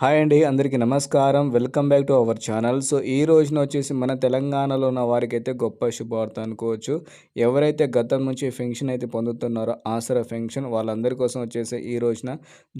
Hi అండి అందరికీ నమస్కారం. Welcome back to our channel. So ఈ రోజున వచ్చేసి మన తెలంగాణలో ఉన్న వారికి అయితే గొప్ప శుభవార్త అనుకోవచ్చు. ఎవరైతే గతం నుంచి ఫెన్షన్ అయితే పొందుతున్నారో ఆసరా ఫెన్షన్ వాళ్ళందరి కోసం వచ్చేసి ఈ రోజున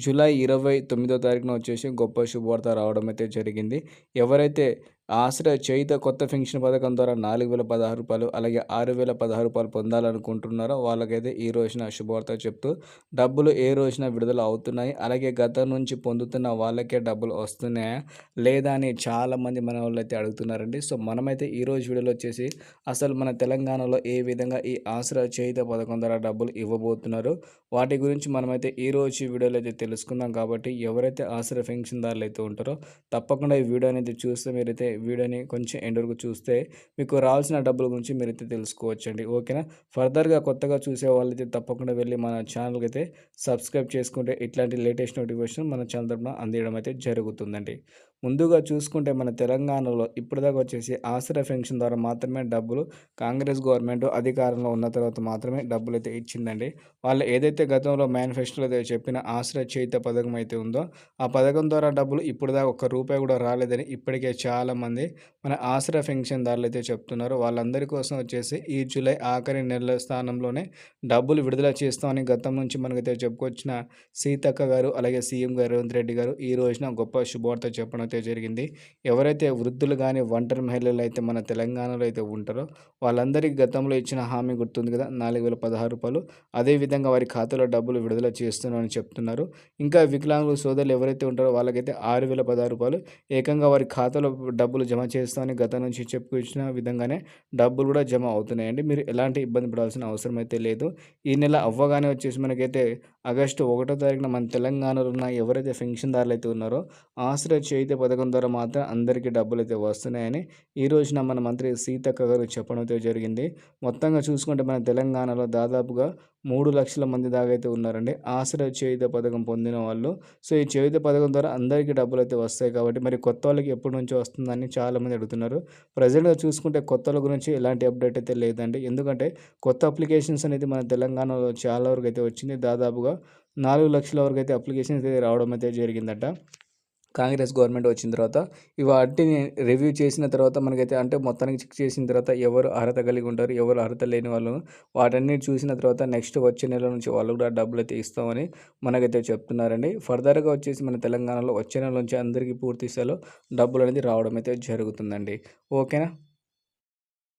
జూలై ఇరవై తొమ్మిదో తారీఖున వచ్చేసి గొప్ప శుభవార్త రావడం అయితే జరిగింది. ఎవరైతే ఆశ్రయ చేయిత కొత్త పెన్షన్ పథకం ద్వారా నాలుగు వేల పదహారు రూపాయలు అలాగే ఆరు వేల పదహారు రూపాయలు పొందాలనుకుంటున్నారో వాళ్ళకైతే ఈ రోజున శుభవార్త చెప్తూ డబ్బులు ఏ రోజున విడుదల అవుతున్నాయి? అలాగే గతం నుంచి పొందుతున్న వాళ్ళకే డబ్బులు వస్తున్నాయా? లేదా అని చాలామంది మన వాళ్ళు అయితే అడుగుతున్నారండి. సో మనమైతే ఈ రోజు వీడియోలో వచ్చేసి అసలు మన తెలంగాణలో ఏ విధంగా ఈ ఆశ్రయ చేయిత పథకం ద్వారా డబ్బులు ఇవ్వబోతున్నారు? వాటి గురించి మనమైతే ఈ రోజు వీడియోలో అయితే తెలుసుకుందాం కాబట్టి ఎవరైతే ఆశ్రయ పెన్షన్దారులు అయితే ఉంటారో తప్పకుండా ఈ వీడియో అనేది చూస్తే మీరైతే వీడియోని కొంచెం ఎండ్ వరకు చూస్తే మీకు రావాల్సిన డబ్బుల గురించి మీరైతే తెలుసుకోవచ్చండి ఓకేనా? ఫర్దర్గా కొత్తగా చూసే వాళ్ళైతే తప్పకుండా వెళ్ళి మన ఛానల్కి అయితే సబ్స్క్రైబ్ చేసుకుంటే ఇట్లాంటి లేటెస్ట్ నోటిఫికేషన్ మన ఛానల్ తరఫున అందించడం అయితే జరుగుతుందండి. ముందుగా చూసుకుంటే మన తెలంగాణలో ఇప్పటిదాకా వచ్చేసి ఆశ్రయ పెన్షన్ ద్వారా మాత్రమే డబ్బులు కాంగ్రెస్ గవర్నమెంట్ అధికారంలో ఉన్న తర్వాత మాత్రమే డబ్బులు అయితే ఇచ్చిందండి. వాళ్ళు ఏదైతే గతంలో మేనిఫెస్టోలో అయితే చెప్పిన ఆసరా చేత పథకం అయితే ఉందో ఆ పథకం ద్వారా డబ్బులు ఇప్పటిదాకా ఒక్క రూపాయి కూడా రాలేదని ఇప్పటికే చాలా చాలామంది మన ఆశ్రయ పెన్షన్దారులు అయితే చెప్తున్నారు. వాళ్ళందరి కోసం వచ్చేసి ఈ జూలై ఆఖరి నెల స్థానంలోనే డబ్బులు విడుదల చేస్తామని గతం నుంచి మనకైతే చెప్పుకొచ్చిన సీతక్క గారు అలాగే సీఎం గారు రేవంత్ రెడ్డి గారు ఈ రోజున గొప్ప శుభవార్త చెప్పడం అయితే జరిగింది. ఎవరైతే వృద్ధులు కానీ ఒంటరి మహిళలు అయితే మన తెలంగాణలో అయితే ఉంటారో వాళ్ళందరికీ గతంలో ఇచ్చిన హామీ గుర్తుంది కదా నాలుగు వేల పదహారు రూపాయలు. అదేవిధంగా వారి ఖాతాలో డబ్బులు విడుదల చేస్తున్నామని చెప్తున్నారు. ఇంకా వికలాంగుల సోదరులు ఎవరైతే ఉంటారో వాళ్ళకైతే ఆరు వేల పదహారు రూపాయలు. ఏకంగా వారి ఖాతాలో డబ్బులు జమ చేస్తామని గత నుంచి చెప్పుకొచ్చిన విధంగానే డబ్బులు కూడా జమ అవుతున్నాయండి. మీరు ఎలాంటి ఇబ్బంది పడాల్సిన అవసరం అయితే లేదు. ఈ నెల అవ్వగానే వచ్చేసి మనకైతే ఆగస్టు ఒకటో తారీఖున మన తెలంగాణలో ఉన్న ఎవరైతే పెన్షన్దారులు అయితే ఉన్నారో ఆశ్రయ చేయిత పథకం ద్వారా మాత్రం అందరికీ డబ్బులు అయితే వస్తున్నాయని ఈ రోజున మన మంత్రి సీతక్క గారు చెప్పడం అయితే జరిగింది. మొత్తంగా చూసుకుంటే మన తెలంగాణలో దాదాపుగా మూడు లక్షల మంది దాకా అయితే ఉన్నారండి. ఆశ్రయ చేయుత పథకం పొందిన వాళ్ళు. సో ఈ చేయుత పథకం ద్వారా అందరికీ డబ్బులు అయితే వస్తాయి కాబట్టి మరి కొత్త వాళ్ళకి ఎప్పటి నుంచి వస్తుందని చాలామంది అడుగుతున్నారు. ప్రజెంట్గా చూసుకుంటే కొత్తల గురించి ఎలాంటి అప్డేట్ అయితే లేదండి. ఎందుకంటే కొత్త అప్లికేషన్స్ అనేది మన తెలంగాణలో చాలా వరకు అయితే వచ్చింది. దాదాపుగా నాలుగు లక్షల వరకు అయితే అప్లికేషన్స్ అయితే రావడం అయితే జరిగిందట. కాంగ్రెస్ గవర్నమెంట్ వచ్చిన తర్వాత వాటిని రివ్యూ చేసిన తర్వాత మనకైతే అంటే మొత్తానికి చెక్ చేసిన తర్వాత ఎవరు అర్హత కలిగి ఉంటారు ఎవరు అర్హత లేని వాళ్ళు వాటన్ని చూసిన తర్వాత నెక్స్ట్ వచ్చే నెల నుంచి వాళ్ళు కూడా డబ్బులు అయితే ఇస్తామని మనకైతే చెప్తున్నారండి. ఫర్దర్గా వచ్చేసి మన తెలంగాణలో వచ్చే నెల నుంచి అందరికీ పూర్తి స్థాయిలో డబ్బులు అనేది రావడం అయితే జరుగుతుందండి. ఓకేనా?